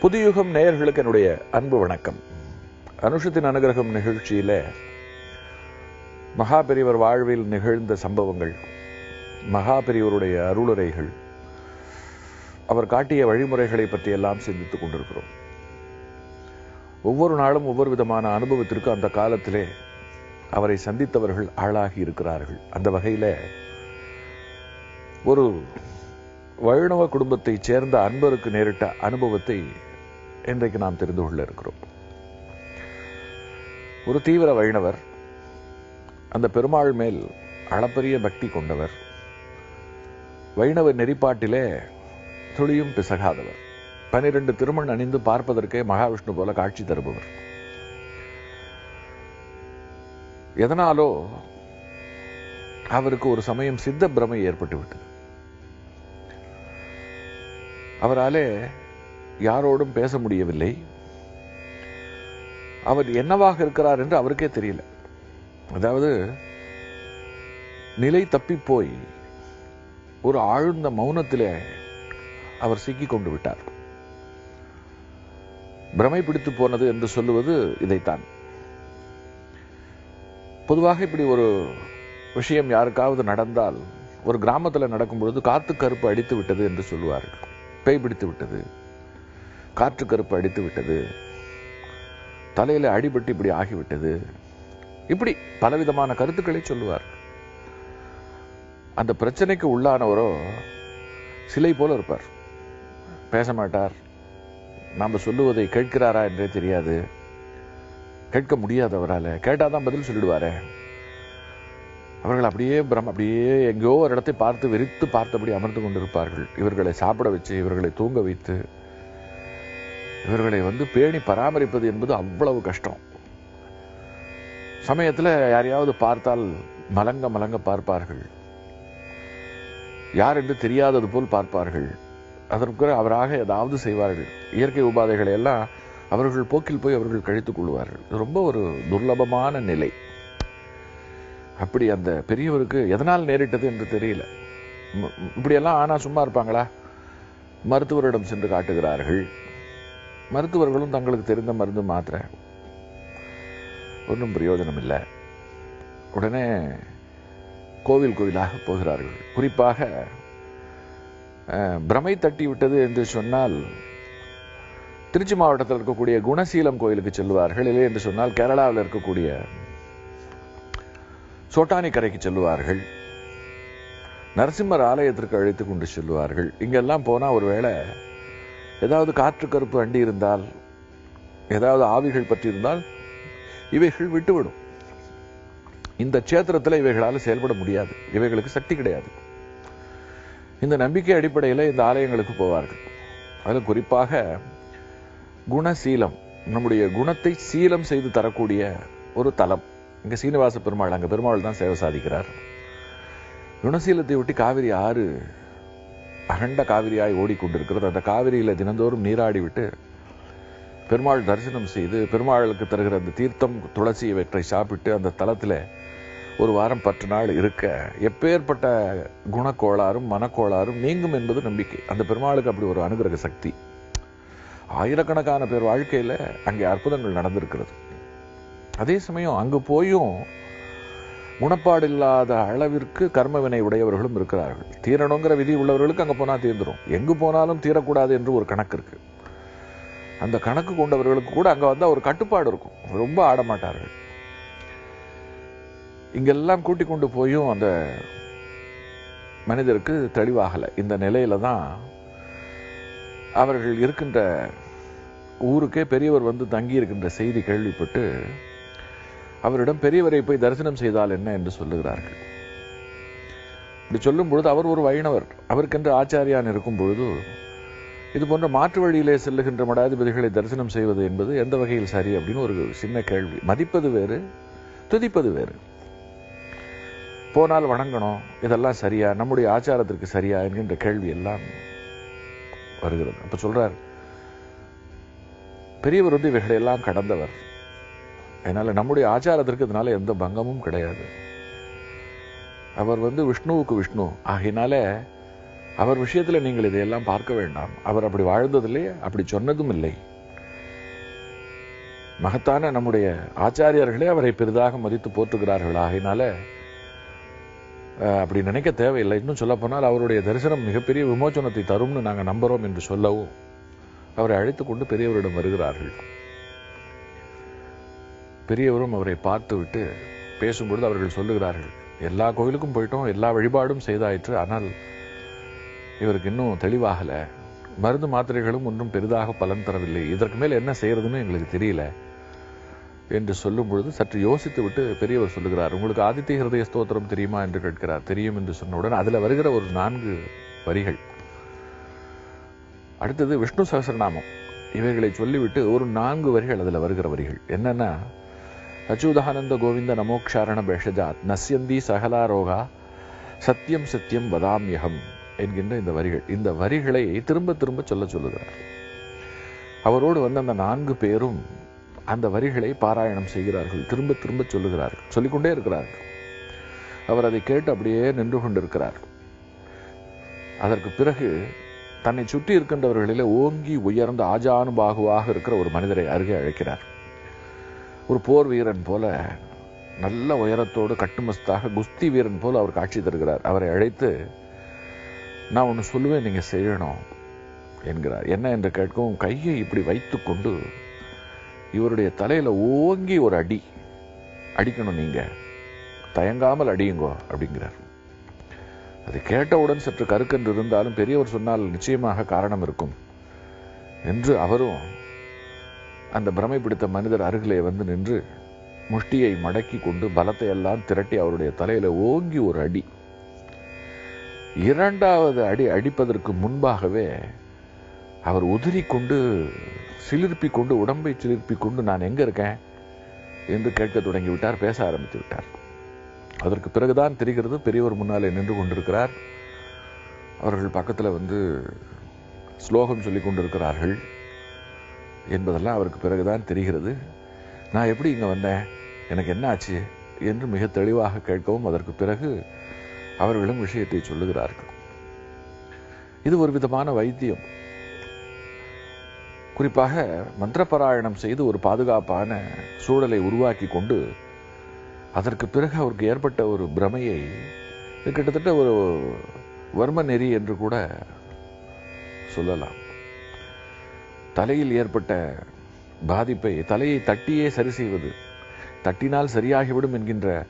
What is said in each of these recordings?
புதியுகம் நேயர்களுக்கு என்னுடைய அன்பு வணக்கம். அனுஷத்தின் அனுகிரகம் நிகழ்ச்சியில மகாபெரியவர் வாழ்வில் நிகழ்ந்த சம்பவங்கள் மகாபெரியவருடைய அருளுரைகள் அவர் காட்டிய வழிமுறைகளை பற்றி எல்லாம் சிந்தித்துக் கொண்டிருக்கிறோம். ஒவ்வொரு நாளும் ஒவ்வொரு விதமான அனுபவத்திற்கு அந்த காலத்திலே அவரை சந்தித்தவர்கள் ஆளாகி இருக்கிறார்கள். அந்த வகையில ஒரு வைணவ குடும்பத்தைச் சேர்ந்த அன்பருக்கு நேரிட்ட அனுபவத்தை இன்றைக்கு நாம் தெரிந்து கொள்ள இருக்கிறோம். ஒரு தீவிர வைணவர் அந்த பெருமாள் மேல் அளப்பரிய பக்தி கொண்டவர் வைணவ நெறிப்பாட்டிலே துளியும் பிசகாதவர். பனிரெண்டு திருமண் அணிந்து பார்ப்பதற்கே மகாவிஷ்ணு போல காட்சி தருபவர். எதனாலோ அவருக்கு ஒரு சமயம் சித்த பிரமை ஏற்பட்டு விட்டது அவராலே யாரோடும் பேச முடியவில்லை. அவர் என்னவாக இருக்கிறார் என்று அவருக்கே தெரியல. அதாவது நிலை தப்பி போய் ஒரு ஆழ்ந்த மௌனத்திலே அவர் சிக்கி கொண்டு விட்டார். பிரமை பிடித்து போனது என்று சொல்லுவது இதைத்தான். பொதுவாக இப்படி ஒரு விஷயம் யாருக்காவது நடந்தால் ஒரு கிராமத்தில் நடக்கும் பொழுது கருப்பு அடித்து விட்டது என்று சொல்லுவார்கள். பேய் பிடித்து விட்டது காற்று கருப்பு அடித்து விட்டது தலையில அடிபட்டு இப்படி ஆகிவிட்டது. இப்படி பலவிதமான கருத்துக்களை சொல்லுவார் அந்த பிரச்சனைக்கு உள்ளானவரோ சிலை போல இருப்பார். பேச மாட்டார். நாம் சொல்லுவதை கேட்கிறாரா என்றே தெரியாது. கேட்க முடியாது அவரால். கேட்டாதான் பதில் சொல்லிடுவார். அவர்கள் அப்படியே பிரம் அப்படியே எங்கேயோ ஒரு இடத்தை பார்த்து வெறித்து பார்த்தபடி அமர்ந்து கொண்டிருப்பார்கள். இவர்களை சாப்பிட வச்சு இவர்களை தூங்க வைத்து இவர்களை வந்து பேணி பராமரிப்பது என்பது அவ்வளவு கஷ்டம். சமயத்தில் யாரையாவது பார்த்தால் மலங்க மலங்க பார்ப்பார்கள். யார் என்று தெரியாதது போல் பார்ப்பார்கள். அதற்கு அவராக ஏதாவது செய்வார்கள். இயற்கை உபாதைகளை எல்லாம் அவர்கள் போக்கில் போய் அவர்கள் கழித்துக் கொள்வார்கள். ரொம்ப ஒரு துர்லபமான நிலை. அப்படி அந்த பெரியவருக்கு எதனால் நேரிட்டது என்று தெரியல. இப்படியெல்லாம் ஆனா சும்மா இருப்பாங்களா? மருத்துவரிடம் சென்று காட்டுகிறார்கள். மருத்துவர்களும் தங்களுக்கு தெரிந்த மருந்து மாத்திரை. ஒன்றும் பிரயோஜனம் இல்லை. உடனே கோவில் கோவிலாக போகிறார்கள். குறிப்பாக பிரமை தட்டி விட்டது என்று சொன்னால் திருச்சி மாவட்டத்தில் இருக்கக்கூடிய குணசீலம் கோயிலுக்கு செல்வார்கள். இல்லை என்று சொன்னால் கேரளாவில் இருக்கக்கூடிய சோட்டானி கரைக்கு நரசிம்மர் ஆலயத்திற்கு அழைத்து கொண்டு செல்வார்கள். இங்கெல்லாம் போனா ஒருவேளை ஏதாவது காற்று கருப்பு அண்டி இருந்தால் ஏதாவது ஆவிகள் பற்றி இருந்தால் இவைகள் விட்டுவிடும். இந்த கஷேத்திரத்தில் இவைகளால் செயல்பட முடியாது. இவைகளுக்கு சக்தி கிடையாது. இந்த நம்பிக்கை அடிப்படையில் இந்த ஆலயங்களுக்கு போவார்கள். அதில் குறிப்பாக குணசீலம். நம்முடைய குணத்தை சீலம் செய்து தரக்கூடிய ஒரு தலம். இங்கே சீனிவாச பெருமாள் அங்கே பெருமாள் தான் சேவை சாதிக்கிறார். குணசீலத்தை ஒட்டி காவிரி ஆறு அகண்ட காவிரியாய் ஓடிக்கொண்டிருக்கிறது. அந்த காவிரியில் தினந்தோறும் நீராடி விட்டு பெருமாள் தரிசனம் செய்து பெருமாளுக்கு தருகிற அந்த தீர்த்தம் துளசி இவற்றை சாப்பிட்டு அந்த தலத்தில் ஒரு வாரம் பத்து நாள் இருக்க எப்பேற்பட்ட குணக்கோளாறும் மனக்கோளாறும் நீங்கும் என்பது நம்பிக்கை. அந்த பெருமாளுக்கு அப்படி ஒரு அனுகிரக சக்தி. ஆயிரக்கணக்கான பேர் வாழ்க்கையில அங்கே அற்புதங்கள் நடந்திருக்கிறது. அதே சமயம் அங்கு போயும் குணப்பாடு இல்லாத அளவிற்கு கர்மவினை உடையவர்களும் இருக்கிறார்கள். தீரணுங்கிற விதி உள்ளவர்களுக்கு அங்க போனா தீர்ந்துடும் எங்கு போனாலும் தீரக்கூடாது என்று ஒரு கணக்கு இருக்கு. அந்த கணக்கு கொண்டவர்களுக்கு கூட அங்க வந்தால் ஒரு கட்டுப்பாடு இருக்கும். ரொம்ப ஆடமாட்டார்கள். இங்கெல்லாம் கூட்டி கொண்டு போயும் அந்த மனிதருக்கு தெளிவாகலை. இந்த நிலையில தான் அவர்கள் இருக்கின்ற ஊருக்கே பெரியவர் வந்து தங்கி இருக்கின்ற செய்தி கேள்விப்பட்டு அவரிடம் பெரியவரை போய் தரிசனம் செய்தால் என்ன என்று சொல்லுகிறார்கள். இப்படி சொல்லும் பொழுது அவர் ஒரு வைணவர் அவருக்கென்று ஆச்சாரியான் இருக்கும் பொழுது இது போன்ற மாற்று வழியிலே செல்லுகின்ற மடாதிபதிகளை தரிசனம் செய்வது என்பது எந்த வகையில் சரி அப்படின்னு ஒரு சின்ன கேள்வி. மதிப்பது வேறு துதிப்பது வேறு. போனால் வணங்கணும் இதெல்லாம் சரியா நம்முடைய ஆச்சாரத்திற்கு சரியா என்கின்ற கேள்வி எல்லாம் வருகிறது. அப்போ சொல்கிறார் பெரியவர் வந்து இவைகளையெல்லாம் கடந்தவர். அதனால் நம்முடைய ஆச்சாரத்திற்கு இதனால எந்த பங்கமும் கிடையாது. அவர் வந்து விஷ்ணுவுக்கு விஷ்ணு. ஆகினால அவர் விஷயத்துல நீங்கள் இதையெல்லாம் பார்க்க வேண்டாம். அவர் அப்படி வாழ்ந்ததில்லை அப்படி சொன்னதும் இல்லை. மகத்தான நம்முடைய ஆச்சாரியர்களே அவரை பெரிதாக மதித்து போற்றுகிறார்கள். ஆகினால அப்படி நினைக்க தேவையில்லை. இன்னும் சொல்ல போனால் அவருடைய தரிசனம் மிகப்பெரிய விமோச்சனத்தை தரும்னு நாங்கள் நம்புறோம் என்று சொல்லவும் அவரை அழைத்துக் கொண்டு பெரியவரிடம் வருகிறார்கள். பெரியவரும் அவரை பார்த்துவிட்டு பேசும்பொழுது அவர்கள் சொல்லுகிறார்கள் எல்லா கோயிலுக்கும் போயிட்டோம் எல்லா வழிபாடும் செய்தாயிற்று. ஆனால் இவருக்கு இன்னும் தெளிவாகல. மருந்து மாத்திரைகளும் ஒன்றும் பெரிதாக பலன் தரவில்லை. இதற்கு மேல் என்ன செய்யறதுன்னு எங்களுக்கு தெரியல. என்று சொல்லும் பொழுது சற்று யோசித்து விட்டு பெரியவர் சொல்லுகிறார் உங்களுக்கு ஆதித்ய ஹிருதய ஸ்தோத்திரம் தெரியுமா? என்று கேட்கிறார். தெரியும் என்று சொன்னவுடன் அதில் வருகிற ஒரு நான்கு வரிகள். அடுத்தது விஷ்ணு சகசரநாமம். இவைகளை சொல்லிவிட்டு ஒரு நான்கு வரிகள் அதுல வருகிற வரிகள். என்னன்னா அச்சுதானந்த கோவிந்த நமோக்ஷாரண பேஷஜாத் நஸ்யந்தி சகலாரோகா சத்தியம் சத்தியம் வதாமியகம் என்கின்ற இந்த வரிகள். இந்த வரிகளை திரும்ப திரும்ப சொல்ல சொல்லுகிறார். அவரோடு வந்த அந்த நான்கு பேரும் அந்த வரிகளை பாராயணம் செய்கிறார்கள். திரும்ப திரும்ப சொல்லுகிறார்கள். சொல்லிக்கொண்டே இருக்கிறார்கள். அவர் அதை கேட்டு அப்படியே நின்று கொண்டிருக்கிறார். அதற்கு பிறகு தன்னை சுற்றி இருக்கின்றவர்களிலே ஓங்கி உயர்ந்த ஆஜானுபாகுவாக இருக்கிற ஒரு மனிதரை அருகே அழைக்கிறார். ஒரு போர் வீரன் போல நல்ல உயரத்தோடு கட்டுமஸ்தாக குஸ்தி வீரன் போல அவர் காட்சி தருகிறார். அவரை அழைத்து நான் ஒன்று சொல்லுவேன் நீங்க செய்யணும் என்கிறார். என்ன? என்று கேட்கவும் கையை இப்படி வைத்துக்கொண்டு இவருடைய தலையில ஓங்கி ஒரு அடி. அடிக்கணும் நீங்க. தயங்காமல் அடியுங்கோ அப்படிங்கிறார். அது கேட்டவுடன் சற்று கருக்கென்று இருந்தாலும் பெரியவர் சொன்னால் நிச்சயமாக காரணம் இருக்கும். என்று அவரும் அந்த பிரமை பிடித்த மனிதர் அருகிலே வந்து நின்று முஷ்டியை மடக்கி கொண்டு பலத்தை எல்லாம் திரட்டி அவருடைய தலையில ஓங்கி ஒரு அடி. இரண்டாவது அடி அடிப்பதற்கு முன்பாகவே அவர் உதிரிக்கொண்டு சிலிர்ப்பி கொண்டு உடம்பை சிலிர்ப்பி கொண்டு நான் எங்க இருக்கேன் என்று கேட்க தொடங்கி விட்டார் பேச ஆரம்பித்து விட்டார். அதற்கு பிறகுதான் தெரிகிறது பெரியவர் முன்னாலே நின்று கொண்டிருக்கிறார். அவர்கள் பக்கத்துல வந்து ஸ்லோகம் சொல்லி கொண்டிருக்கிறார்கள் என்பதெல்லாம் அவருக்கு பிறகுதான் தெரிகிறது. நான் எப்படி இங்க வந்தேன்? எனக்கு என்ன ஆச்சு? என்று மிக தெளிவாக கேட்கவும் அதற்கு பிறகு அவர்களும் விஷயத்தை சொல்லுகிறார்கள். இது ஒரு விதமான வைத்தியம். குறிப்பாக மந்திரபாராயணம் செய்து ஒரு பாதுகாப்பான சூழலை உருவாக்கி கொண்டு அதற்கு பிறகு அவருக்கு ஏற்பட்ட ஒரு பிரமையை கிட்டத்தட்ட ஒரு வர்ம நெறி என்று கூட சொல்லலாம். தலையில் ஏற்பட்ட பாதிப்பை தலையை தட்டியே சரி செய்வது தட்டினால் சரியாகிவிடும் என்கின்ற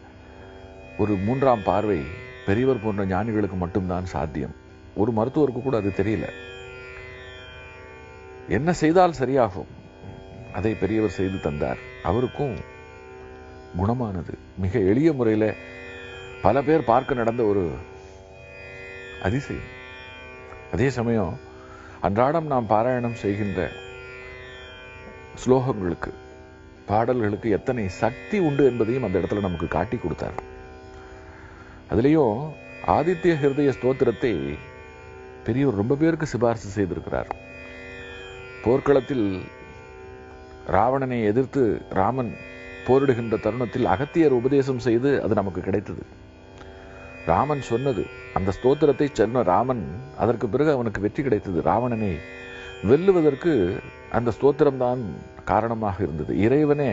ஒரு மூன்றாம் பார்வை பெரியவர் போன்ற ஞானிகளுக்கு மட்டும்தான் சாத்தியம். ஒரு மருத்துவருக்கு கூட அது தெரியல. என்ன செய்தால் சரியாகும்? அதை பெரியவர் செய்து தந்தார். அவருக்கும் குணமானது. மிக எளிய முறையில பல பேர் பார்க்க நடந்த ஒரு அதிசயம். அதே சமயம் அன்றாடம் நாம் பாராயணம் செய்கின்ற ஸ்லோகங்களுக்கு பாடல்களுக்கு எத்தனை சக்தி உண்டு என்பதையும் அந்த இடத்துல நமக்கு காட்டி கொடுத்தார். அதுலேயும் ஆதித்ய ஹிருதய ஸ்தோத்திரத்தை பெரியவர் ரொம்ப பேருக்கு சிபாரிசு செய்திருக்கிறார். போர்க்களத்தில் ராவணனை எதிர்த்து ராமன் போரிடுகின்ற தருணத்தில் அகத்தியர் உபதேசம் செய்து அது நமக்கு கிடைத்தது. ராமன் சொன்னது அந்த ஸ்தோத்திரத்தை சொன்ன ராமன் அதற்கு பிறகு அவனுக்கு வெற்றி கிடைத்தது. ராவணனை வெல்லுவதற்கு அந்த ஸ்தோத்திரம்தான் காரணமாக இருந்தது. இறைவனே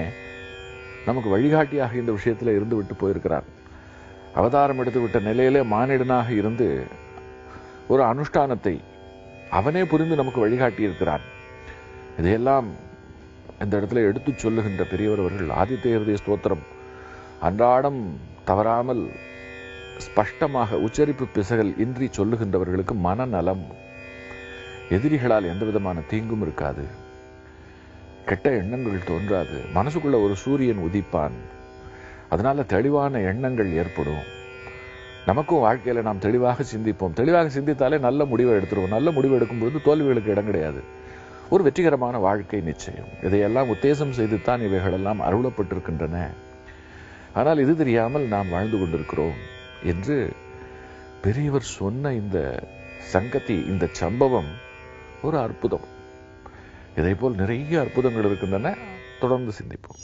நமக்கு வழிகாட்டியாக இந்த விஷயத்தில் இருந்து விட்டு போயிருக்கிறான் அவதாரம் எடுத்து விட்ட நிலையிலே மானிடனாக இருந்து ஒரு அனுஷ்டானத்தை அவனே புரிந்து நமக்கு வழிகாட்டி இருக்கிறான் இதையெல்லாம் இந்த இடத்துல எடுத்துச் சொல்லுகின்ற பெரியவர் அவர்கள் ஆதித்ய ஸ்தோத்திரம். அன்றாடம் தவறாமல் ஸ்பஷ்டமாக உச்சரிப்பு பிசகல் இன்றி சொல்லுகின்றவர்களுக்கு மனநலம். எதிரிகளால் எந்த விதமான தீங்கும் இருக்காது. கெட்ட எண்ணங்கள் தோன்றாது. மனசுக்குள்ள ஒரு சூரியன் உதிப்பான். அதனால தெளிவான எண்ணங்கள் ஏற்படும். நமக்கும் வாழ்க்கையில் நாம் தெளிவாக சிந்திப்போம். தெளிவாக சிந்தித்தாலே நல்ல முடிவை எடுத்துருவோம். நல்ல முடிவு எடுக்கும்பொழுது தோல்விகளுக்கு இடம் கிடையாது. ஒரு வெற்றிகரமான வாழ்க்கை நிச்சயம். இதையெல்லாம் உத்தேசம் செய்துத்தான் இவைகளெல்லாம் அருளப்பட்டிருக்கின்றன. ஆனால் இது தெரியாமல் நாம் வாழ்ந்து கொண்டிருக்கிறோம் என்று பெரியவர் சொன்ன இந்த சங்கத்தி இந்த சம்பவம் ஒரு அற்புதம். இதை போல் நிறைய அற்புதங்கள் இருக்கின்றன. தொடர்ந்து சிந்திப்போம்.